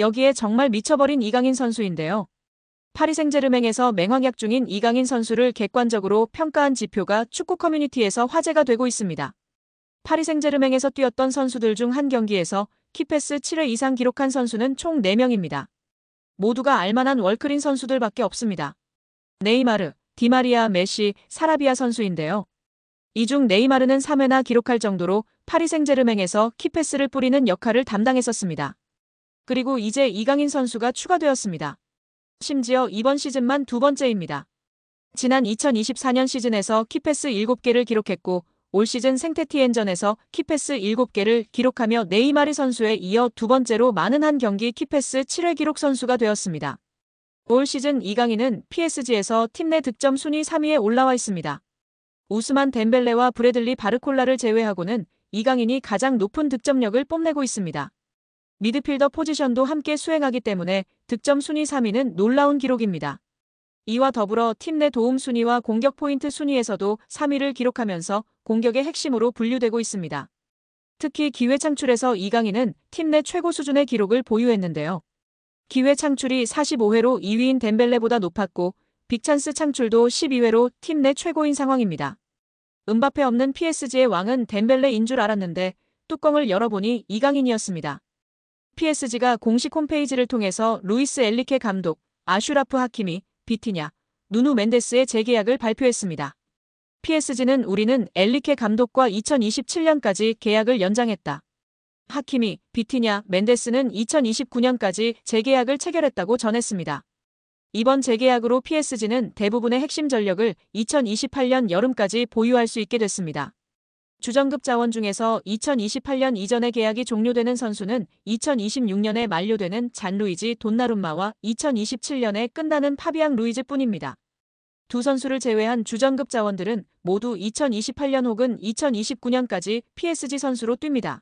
여기에 정말 미쳐버린 이강인 선수인데요. 파리 생제르맹에서 맹활약 중인 이강인 선수를 객관적으로 평가한 지표가 축구 커뮤니티에서 화제가 되고 있습니다. 파리 생제르맹에서 뛰었던 선수들 중 한 경기에서 키패스 7회 이상 기록한 선수는 총 4명입니다. 모두가 알만한 월클인 선수들밖에 없습니다. 네이마르, 디마리아, 메시, 사라비아 선수인데요. 이 중 네이마르는 3회나 기록할 정도로 파리 생제르맹에서 키패스를 뿌리는 역할을 담당했었습니다. 그리고 이제 이강인 선수가 추가되었습니다. 심지어 이번 시즌만 두 번째입니다. 지난 2024년 시즌에서 키패스 7개를 기록했고 올 시즌 생테티엔전에서 키패스 7개를 기록하며 네이마르 선수에 이어 두 번째로 많은 한 경기 키패스 7회 기록 선수가 되었습니다. 올 시즌 이강인은 PSG에서 팀 내 득점 순위 3위에 올라와 있습니다. 우스만 덴벨레와 브래들리 바르콜라를 제외하고는 이강인이 가장 높은 득점력을 뽐내고 있습니다. 미드필더 포지션도 함께 수행하기 때문에 득점 순위 3위는 놀라운 기록입니다. 이와 더불어 팀 내 도움 순위와 공격 포인트 순위에서도 3위를 기록하면서 공격의 핵심으로 분류되고 있습니다. 특히 기회 창출에서 이강인은 팀 내 최고 수준의 기록을 보유했는데요. 기회 창출이 45회로 2위인 덴벨레보다 높았고 빅찬스 창출도 12회로 팀 내 최고인 상황입니다. 은바페 없는 PSG의 왕은 덴벨레인 줄 알았는데 뚜껑을 열어보니 이강인이었습니다. PSG가 공식 홈페이지를 통해서 루이스 엘리케 감독, 아슈라프 하키미, 비티냐, 누누 멘데스의 재계약을 발표했습니다. PSG는 우리는 엘리케 감독과 2027년까지 계약을 연장했다. 하키미, 비티냐, 멘데스는 2029년까지 재계약을 체결했다고 전했습니다. 이번 재계약으로 PSG는 대부분의 핵심 전력을 2028년 여름까지 보유할 수 있게 됐습니다. 주전급 자원 중에서 2028년 이전에 계약이 종료되는 선수는 2026년에 만료되는 잔루이지 돈나룸마와 2027년에 끝나는 파비앙 루이즈 뿐입니다. 두 선수를 제외한 주전급 자원들은 모두 2028년 혹은 2029년까지 PSG 선수로 뜁니다.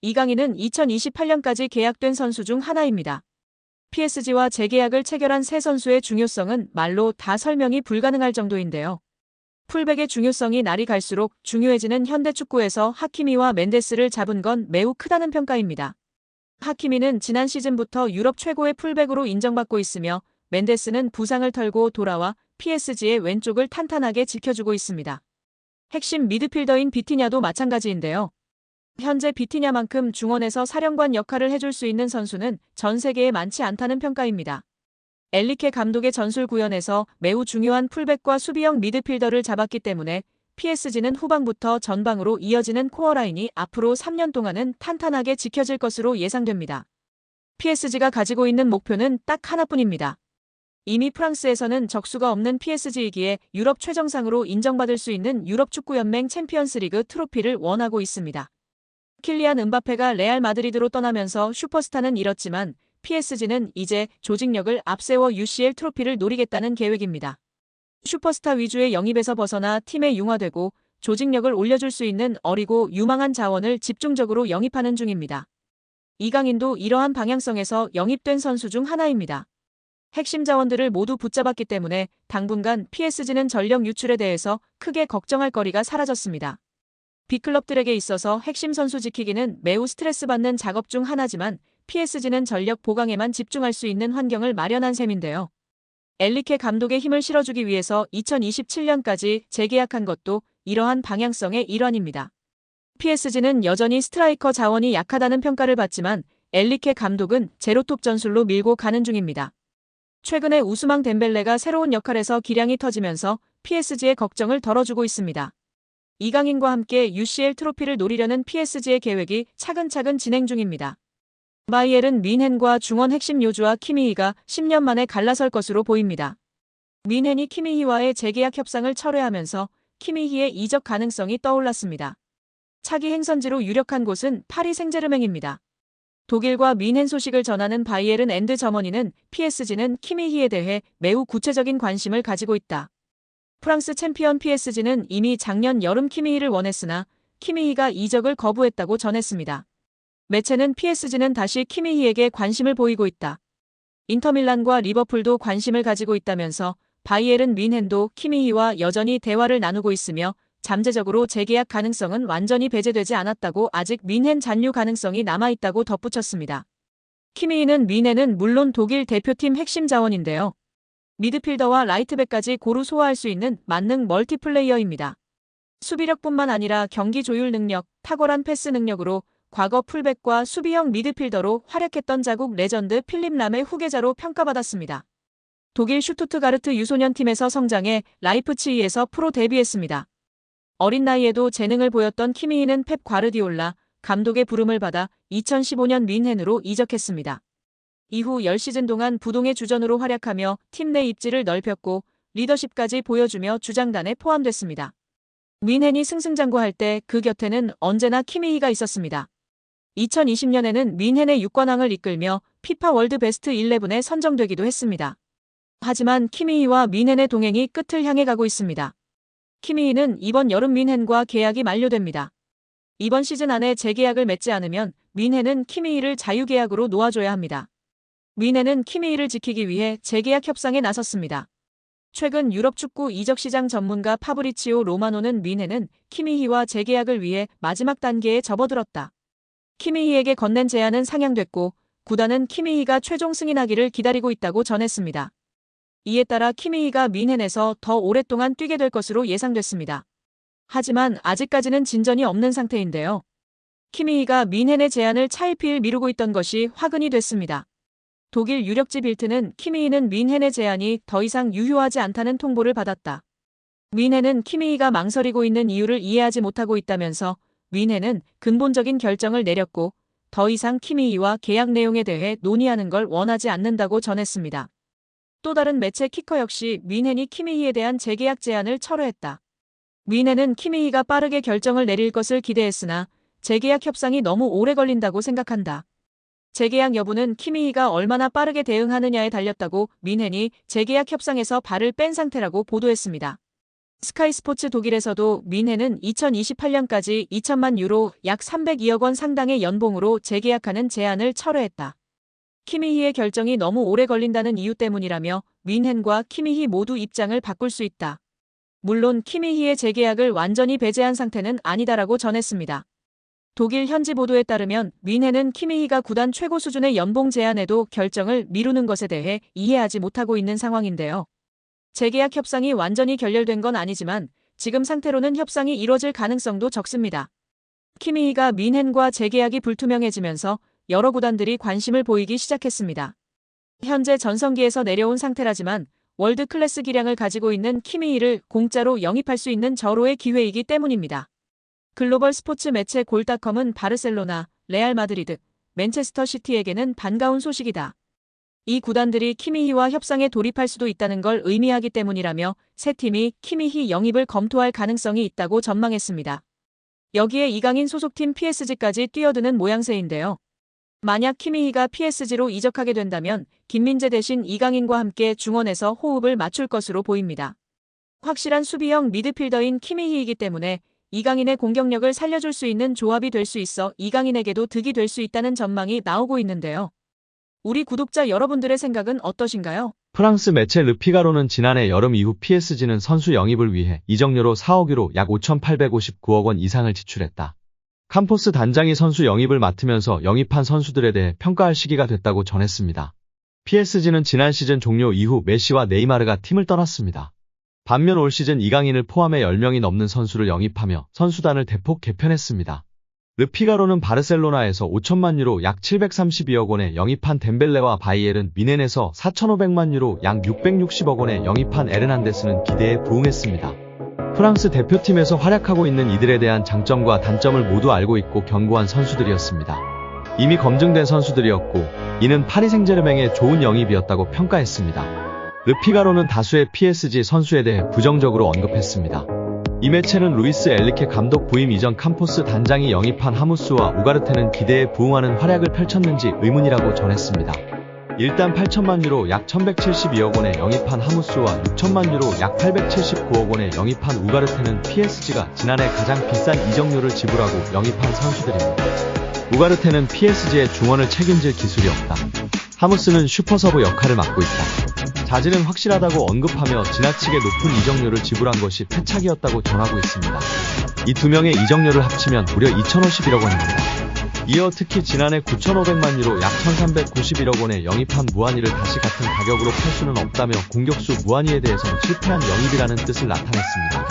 이강인은 2028년까지 계약된 선수 중 하나입니다. PSG와 재계약을 체결한 세 선수의 중요성은 말로 다 설명이 불가능할 정도인데요. 풀백의 중요성이 날이 갈수록 중요해지는 현대 축구에서 하키미와 멘데스를 잡은 건 매우 크다는 평가입니다. 하키미는 지난 시즌부터 유럽 최고의 풀백으로 인정받고 있으며 멘데스는 부상을 털고 돌아와 PSG의 왼쪽을 탄탄하게 지켜주고 있습니다. 핵심 미드필더인 비티냐도 마찬가지인데요. 현재 비티냐만큼 중원에서 사령관 역할을 해줄 수 있는 선수는 전 세계에 많지 않다는 평가입니다. 엘리케 감독의 전술 구현에서 매우 중요한 풀백과 수비형 미드필더를 잡았기 때문에 PSG는 후방부터 전방으로 이어지는 코어라인이 앞으로 3년 동안은 탄탄하게 지켜질 것으로 예상됩니다. PSG가 가지고 있는 목표는 딱 하나뿐입니다. 이미 프랑스에서는 적수가 없는 PSG이기에 유럽 최정상으로 인정받을 수 있는 유럽 축구연맹 챔피언스리그 트로피를 원하고 있습니다. 킬리안 은바페가 레알 마드리드로 떠나면서 슈퍼스타는 잃었지만 PSG는 이제 조직력을 앞세워 UCL 트로피를 노리겠다는 계획입니다. 슈퍼스타 위주의 영입에서 벗어나 팀에 융화되고 조직력을 올려줄 수 있는 어리고 유망한 자원을 집중적으로 영입하는 중입니다. 이강인도 이러한 방향성에서 영입된 선수 중 하나입니다. 핵심 자원들을 모두 붙잡았기 때문에 당분간 PSG는 전력 유출에 대해서 크게 걱정할 거리가 사라졌습니다. B클럽들에게 있어서 핵심 선수 지키기는 매우 스트레스 받는 작업 중 하나지만 PSG는 전력 보강에만 집중할 수 있는 환경을 마련한 셈인데요. 엘리케 감독의 힘을 실어주기 위해서 2027년까지 재계약한 것도 이러한 방향성의 일환입니다. PSG는 여전히 스트라이커 자원이 약하다는 평가를 받지만 엘리케 감독은 제로톱 전술로 밀고 가는 중입니다. 최근에 우스망 덴벨레가 새로운 역할에서 기량이 터지면서 PSG의 걱정을 덜어주고 있습니다. 이강인과 함께 UCL 트로피를 노리려는 PSG의 계획이 차근차근 진행 중입니다. 바이엘은 민헨과 중원 핵심 요주와 키미히가 10년 만에 갈라설 것으로 보입니다. 민헨이 키미히와의 재계약 협상을 철회하면서 키미히의 이적 가능성이 떠올랐습니다. 차기 행선지로 유력한 곳은 파리 생제르맹입니다. 독일과 민헨 소식을 전하는 바이에른 앤드 저머니는 PSG는 키미히에 대해 매우 구체적인 관심을 가지고 있다. 프랑스 챔피언 PSG는 이미 작년 여름 키미히를 원했으나 키미히가 이적을 거부했다고 전했습니다. 매체는 PSG는 다시 키미히에게 관심을 보이고 있다. 인터밀란과 리버풀도 관심을 가지고 있다면서 바이에른 민헨도 키미히와 여전히 대화를 나누고 있으며 잠재적으로 재계약 가능성은 완전히 배제되지 않았다고 아직 민헨 잔류 가능성이 남아있다고 덧붙였습니다. 키미히는 미네는 물론 독일 대표팀 핵심 자원인데요. 미드필더와 라이트백까지 고루 소화할 수 있는 만능 멀티플레이어입니다. 수비력뿐만 아니라 경기 조율 능력, 탁월한 패스 능력으로 과거 풀백과 수비형 미드필더로 활약했던 자국 레전드 필립 람의 후계자로 평가받았습니다. 독일 슈투트가르트 유소년 팀에서 성장해 라이프치히에서 프로 데뷔했습니다. 어린 나이에도 재능을 보였던 키미히는 펩 과르디올라 감독의 부름을 받아 2015년 민헨으로 이적했습니다. 이후 10시즌 동안 부동의 주전으로 활약하며 팀 내 입지를 넓혔고 리더십까지 보여주며 주장단에 포함됐습니다. 민헨이 승승장구할 때 그 곁에는 언제나 키미히가 있었습니다. 2020년에는 민헨의 6관왕을 이끌며 피파 월드 베스트 11에 선정되기도 했습니다. 하지만 키미히와 민헨의 동행이 끝을 향해 가고 있습니다. 키미히는 이번 여름 민헨과 계약이 만료됩니다. 이번 시즌 안에 재계약을 맺지 않으면 민헨은 키미히를 자유계약으로 놓아줘야 합니다. 민헨은 키미히를 지키기 위해 재계약 협상에 나섰습니다. 최근 유럽 축구 이적 시장 전문가 파브리치오 로마노는 민헨은 키미히와 재계약을 위해 마지막 단계에 접어들었다. 키미히에게 건넨 제안은 상향됐고 구단은 키미히가 최종 승인하기를 기다리고 있다고 전했습니다. 이에 따라 키미히가 민헨에서 더 오랫동안 뛰게 될 것으로 예상됐습니다. 하지만 아직까지는 진전이 없는 상태인데요. 키미히가 민헨의 제안을 차일피일 미루고 있던 것이 화근이 됐습니다. 독일 유력지 빌트는 키미히는 민헨의 제안이 더 이상 유효하지 않다는 통보를 받았다. 민헨은 키미히가 망설이고 있는 이유를 이해하지 못하고 있다면서 민헨은 근본적인 결정을 내렸고 더 이상 키미히와 계약 내용에 대해 논의하는 걸 원하지 않는다고 전했습니다. 또 다른 매체 키커 역시 민헨이 키미히에 대한 재계약 제안을 철회했다. 민헨은 키미히가 빠르게 결정을 내릴 것을 기대했으나 재계약 협상이 너무 오래 걸린다고 생각한다. 재계약 여부는 키미히가 얼마나 빠르게 대응하느냐에 달렸다고 민헨이 재계약 협상에서 발을 뺀 상태라고 보도했습니다. 스카이 스포츠 독일에서도 민헨은 2028년까지 2천만 유로 약 302억 원 상당의 연봉으로 재계약하는 제안을 철회했다. 키미히의 결정이 너무 오래 걸린다는 이유 때문이라며 민헨과 키미히 모두 입장을 바꿀 수 있다. 물론 키미히의 재계약을 완전히 배제한 상태는 아니다라고 전했습니다. 독일 현지 보도에 따르면 민헨은 키미히가 구단 최고 수준의 연봉 제안에도 결정을 미루는 것에 대해 이해하지 못하고 있는 상황인데요. 재계약 협상이 완전히 결렬된 건 아니지만 지금 상태로는 협상이 이뤄질 가능성도 적습니다. 키미히가 민헨과 재계약이 불투명해지면서 여러 구단들이 관심을 보이기 시작했습니다. 현재 전성기에서 내려온 상태라지만 월드 클래스 기량을 가지고 있는 키미히를 공짜로 영입할 수 있는 절호의 기회이기 때문입니다. 글로벌 스포츠 매체 골닷컴은 바르셀로나, 레알 마드리드, 맨체스터 시티에게는 반가운 소식이다. 이 구단들이 키미히와 협상에 돌입할 수도 있다는 걸 의미하기 때문이라며 세 팀이 키미히 영입을 검토할 가능성이 있다고 전망했습니다. 여기에 이강인 소속팀 PSG까지 뛰어드는 모양새인데요. 만약 키미히가 PSG로 이적하게 된다면 김민재 대신 이강인과 함께 중원에서 호흡을 맞출 것으로 보입니다. 확실한 수비형 미드필더인 키미히이기 때문에 이강인의 공격력을 살려줄 수 있는 조합이 될 수 있어 이강인에게도 득이 될 수 있다는 전망이 나오고 있는데요. 우리 구독자 여러분들의 생각은 어떠신가요? 프랑스 매체 르피가로는 지난해 여름 이후 PSG는 선수 영입을 위해 이적료로 4억 유로 약 5,859억 원 이상을 지출했다. 캄포스 단장이 선수 영입을 맡으면서 영입한 선수들에 대해 평가할 시기가 됐다고 전했습니다. PSG는 지난 시즌 종료 이후 메시와 네이마르가 팀을 떠났습니다. 반면 올 시즌 이강인을 포함해 10명이 넘는 선수를 영입하며 선수단을 대폭 개편했습니다. 르피가로는 바르셀로나에서 5천만 유로 약 732억 원에 영입한 덴벨레와 바이엘은 미넨에서 4,500만 유로 약 660억 원에 영입한 에르난데스는 기대에 부응했습니다. 프랑스 대표팀에서 활약하고 있는 이들에 대한 장점과 단점을 모두 알고 있고 견고한 선수들이었습니다. 이미 검증된 선수들이었고 이는 파리 생제르맹의 좋은 영입이었다고 평가했습니다. 르피가로는 다수의 PSG 선수에 대해 부정적으로 언급했습니다. 이 매체는 루이스 엘리케 감독 부임 이전 캄포스 단장이 영입한 하무스와 우가르테는 기대에 부응하는 활약을 펼쳤는지 의문이라고 전했습니다. 일단 8천만 유로 약 1172억 원에 영입한 하무스와 6천만 유로 약 879억 원에 영입한 우가르테는 PSG가 지난해 가장 비싼 이적료를 지불하고 영입한 선수들입니다. 우가르테는 PSG의 중원을 책임질 기술이 없다. 하무스는 슈퍼서브 역할을 맡고 있다. 자질은 확실하다고 언급하며 지나치게 높은 이적료를 지불한 것이 패착이었다고 전하고 있습니다. 이 두 명의 이적료를 합치면 무려 2,051억 원입니다. 이어 특히 지난해 9,500만 유로 약 1,391억 원에 영입한 무한이를 다시 같은 가격으로 팔 수는 없다며 공격수 무한이에 대해선 실패한 영입이라는 뜻을 나타냈습니다.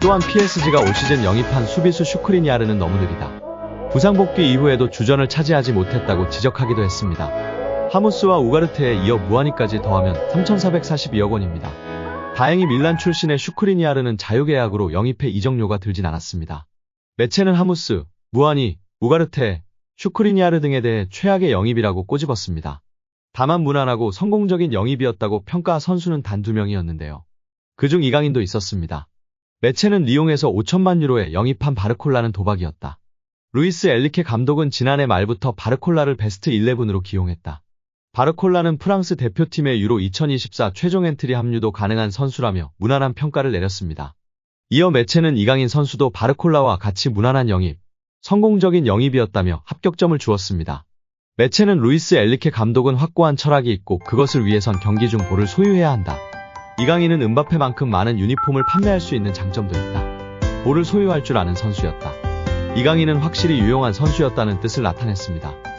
또한 PSG가 올 시즌 영입한 수비수 슈크리니아르는 너무 느리다. 부상 복귀 이후에도 주전을 차지하지 못했다고 지적하기도 했습니다. 하무스와 우가르테에 이어 무한이까지 더하면 3,442억 원입니다. 다행히 밀란 출신의 슈크리니아르는 자유계약으로 영입해 이적료가 들진 않았습니다. 매체는 하무스, 무한이, 우가르테, 슈크리니아르 등에 대해 최악의 영입이라고 꼬집었습니다. 다만 무난하고 성공적인 영입이었다고 평가 선수는 단 두 명이었는데요. 그중 이강인도 있었습니다. 매체는 리옹에서 5천만 유로에 영입한 바르콜라는 도박이었다. 루이스 엘리케 감독은 지난해 말부터 바르콜라를 베스트 11으로 기용했다. 바르콜라는 프랑스 대표팀의 유로 2024 최종 엔트리 합류도 가능한 선수라며 무난한 평가를 내렸습니다. 이어 매체는 이강인 선수도 바르콜라와 같이 무난한 영입, 성공적인 영입이었다며 합격점을 주었습니다. 매체는 루이스 엘리케 감독은 확고한 철학이 있고 그것을 위해선 경기 중 볼을 소유해야 한다. 이강인은 은바페만큼 많은 유니폼을 판매할 수 있는 장점도 있다. 볼을 소유할 줄 아는 선수였다. 이강인은 확실히 유용한 선수였다는 뜻을 나타냈습니다.